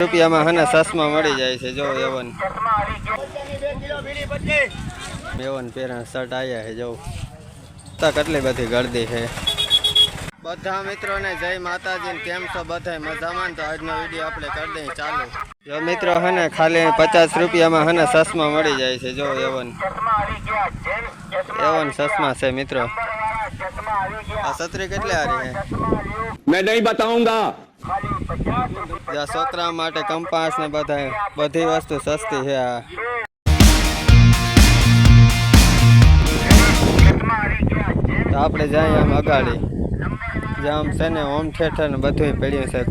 રૂપિયામાં હને સસમાં મળી જાય છે, જો એવન એવન પેરણ શર્ટ આવ્યા છે, જો. કેટલી બધી ગરદી છે. બધા મિત્રો ને જય માતાજી કેમ છો બધા મજામાં તો આજનો વીડિયો આપણે કરી દઈએ ચાલુ. જો મિત્રો હને ખાલી પચાસ રૂપિયામાં હને સસમા મળી જાય છે, જો એવન એવન સસમા છે, મિત્રો. આ સત્રી કેટલે હારી મેં નહીં બતાઉંગા. જ્યાં છોકરા માટે કંપાસ ને બધા બધી વસ્તુ સસ્તી છે આ. આપણે જઈએ આમ અગાડી. જ્યાં આમ છે ને હોમ થિયેટર ને બધું પડ્યું છે.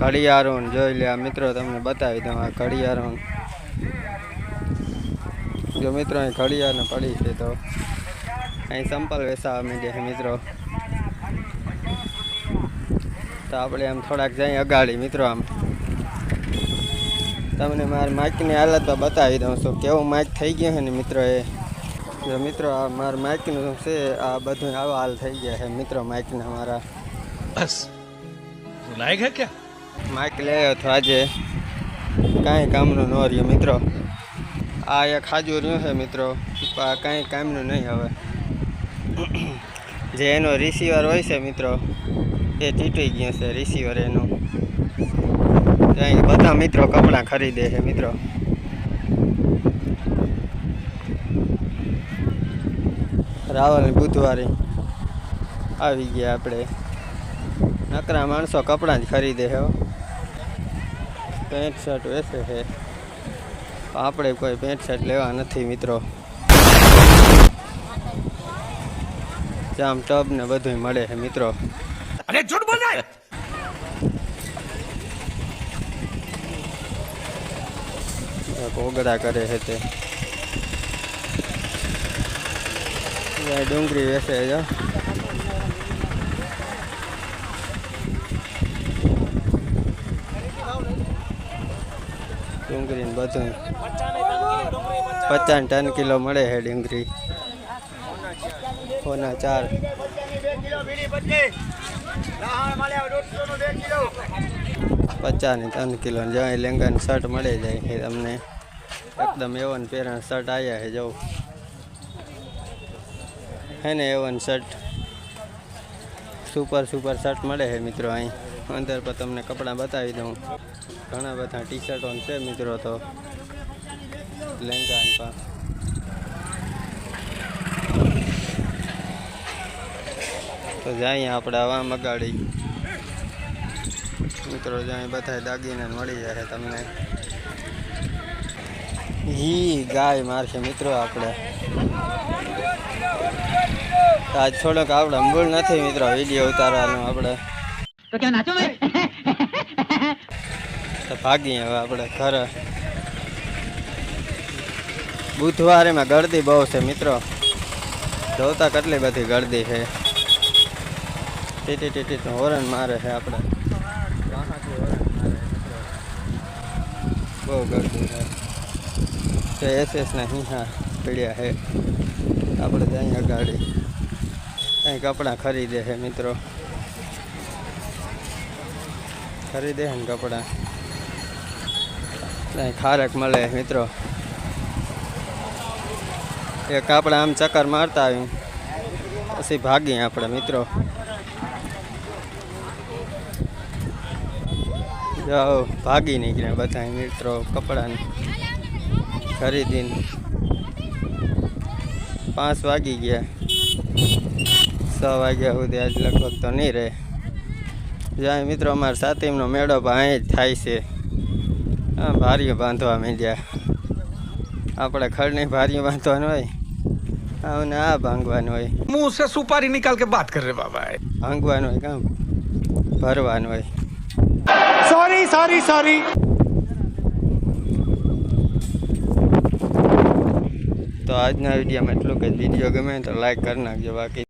ઘડિયાળો જોઈ લે મિત્રો તમને બતાવી દઉં આ ઘડિયાળો જો મિત્રો અહીં ઘડિયાળ પડી છે તો અહીં સંપલ વેસાવા માંડ્યા છે મિત્રો. તો આપણે આમ થોડાક જઈએ અગાડી મિત્રો આમ. તમને મારા માઇકની હાલત બતાવી દઉં છું. કેવું માઇક થઈ ગયો છે ને મિત્રો એ? જો મિત્રો આ મારા માઇકનું છે? આ બધું આવા હાલ થઈ ગયા છે મિત્રો માઇકના મારા. બસ. લાયક હે ક્યાં માઇક લઈ આવ્યો તો આજે. કાંઈ કામનું ન રહ્યું મિત્રો. આ એક હાજુ રહ્યું છે મિત્રો. આ કાંઈ કામનું નહીં હવે. જે એનો રિસીવર હોય છે મિત્રો. એ તૂટી ગયું છે રિસીવર એનું. બધા મિત્રો કપડાં ખરીદે છે, મિત્રો. રાવલ બુધવારે આવી ગયા આપણે. નકરા માણસો કપડાં જ ખરીદે છે પેન્ટ શર્ટ વેસે છે. આપણે કોઈ પેન્ટ શર્ટ લેવા નથી, મિત્રો. જામ ટબ ને બધું મળે છે, મિત્રો. अरे झूठ बोल रहा है કોગળા કરે છે તે ત્યાં ડુંગળી વેચે છે ડુંગળી ને બધું પચાસ ટન કિલો મળે છે ડુંગળી સોના ચાર પચાસની ત્રણ કિલો જ્યાં લેંગાનું શર્ટ મળી જાય છે તમને. એકદમ એવન પેરણ શર્ટ આવ્યા છે જવું હે ને Avon shirt. Super super shirt મળે છે મિત્રો અહીં. અંદર પર તમને કપડાં બતાવી દઉં. ઘણા બધા ટી શર્ટો છે મિત્રો તો. લેંગા તો જાય આપણે આવા મગાડી મિત્રો જાય બધા દાગીને મળી જાય તમને. હી ગાય મારશે મિત્રો આપણે. આજ થોડોક આપણે મૂળ નથી મિત્રો વીડિયો ઉતારવાનો આપણે. તો ભાગીએ હવે આપણે ઘરે. બુધવારે માં ગળદી બહુ છે મિત્રો. જોતા કેટલી બધી ગળદી છે. ટીટી ટીટી હોરન મારે છે આપણે વાંહાથી હોરન મારે છે મિત્રો. બહુ ગળદી છે. તો એસએસ ના હિંહા પીડ્યા છે. આપણે ત્યાં ગાડી ત્યાં કપડાં ખરીદે છે મિત્રો. ખરીદે છે ને કપડાં. ત્યાં ખારક મળે મિત્રો. એક આપણે આમ ચક્કર મારતા આવ્યું પછી ભાગીએ આપણે મિત્રો. જાઓ ભાગી નીકળ્યા બધા મિત્રો કપડાની ખરીદીને. પાંચ વાગી ગયા. છ વાગ્યા સુધી આજ લગભગ તો નહીં રહે. જ્યાં મિત્રો અમારે સાતીમનો મેળો પણ અહીં જ થાય છે. ભારીઓ બાંધવા માંડ્યા. આપણે ખડની ભારીઓ બાંધવાનું હોય આવને આ ભાંગવાનું હોય. હું સે સુપારી નિકાલ કે બાત કરે બાબા ભાંગવાનું હોય કામ ભરવાનું હોય. સોરી સોરી સોરી તો આજના વિડીયોમાં એટલું કે વીડિયો ગમે તો લાઈક કરી નાખજો. બાકી